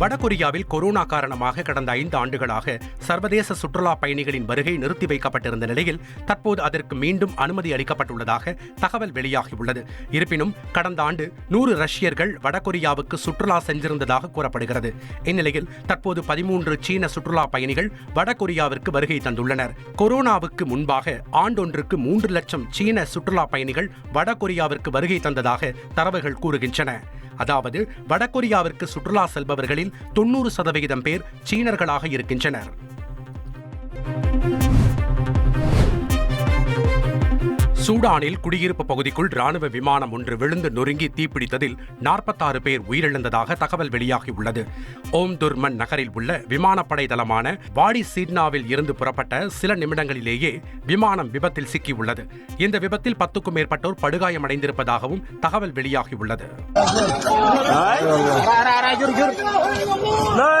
வடகொரியாவில் corona காரணமாக கடந்த ஐந்து ஆண்டுகளாக சர்வதேச சுற்றுலா பயணிகளின் வருகை நிறுத்தி வைக்கப்பட்டிருந்த நிலையில் தற்போது அதற்கு மீண்டும் அனுமதி அளிக்கப்பட்டுள்ளதாக தகவல் வெளியாகியுள்ளது. இருப்பினும் கடந்த ஆண்டு நூறு ரஷ்யர்கள் வடகொரியாவுக்கு சுற்றுலா சென்றிருந்ததாக கூறப்படுகிறது. இந்நிலையில் தற்போது பதிமூன்று சீன சுற்றுலா பயணிகள் வடகொரியாவிற்கு வருகை தந்துள்ளனர். கொரோனாவுக்கு முன்பாக ஆண்டொன்றுக்கு மூன்று லட்சம் சீன சுற்றுலா பயணிகள் வடகொரியாவிற்கு வருகை தந்ததாக தரவுகள் கூறுகின்றன. அதாவது வடகொரியாவிற்கு சுற்றுலா செல்பவர்களில் தொண்ணூறு சதவிகிதம் பேர் சீனர்களாக இருக்கின்றனர். சூடானில் குடியிருப்பு பகுதிக்குள் ராணுவ விமானம் ஒன்று விழுந்து நொறுங்கி தீப்பிடித்ததில் நாற்பத்தாறு பேர் உயிரிழந்ததாக தகவல் வெளியாகியுள்ளது. ஓம் துர்மன் நகரில் உள்ள விமானப்படை தளமான வாடி சீட்னாவில் இருந்து புறப்பட்ட சில நிமிடங்களிலேயே விமானம் விபத்தில் சிக்கியுள்ளது. இந்த விபத்தில் பத்துக்கும் மேற்பட்டோர் படுகாயமடைந்திருப்பதாகவும் தகவல் வெளியாகியுள்ளது. لا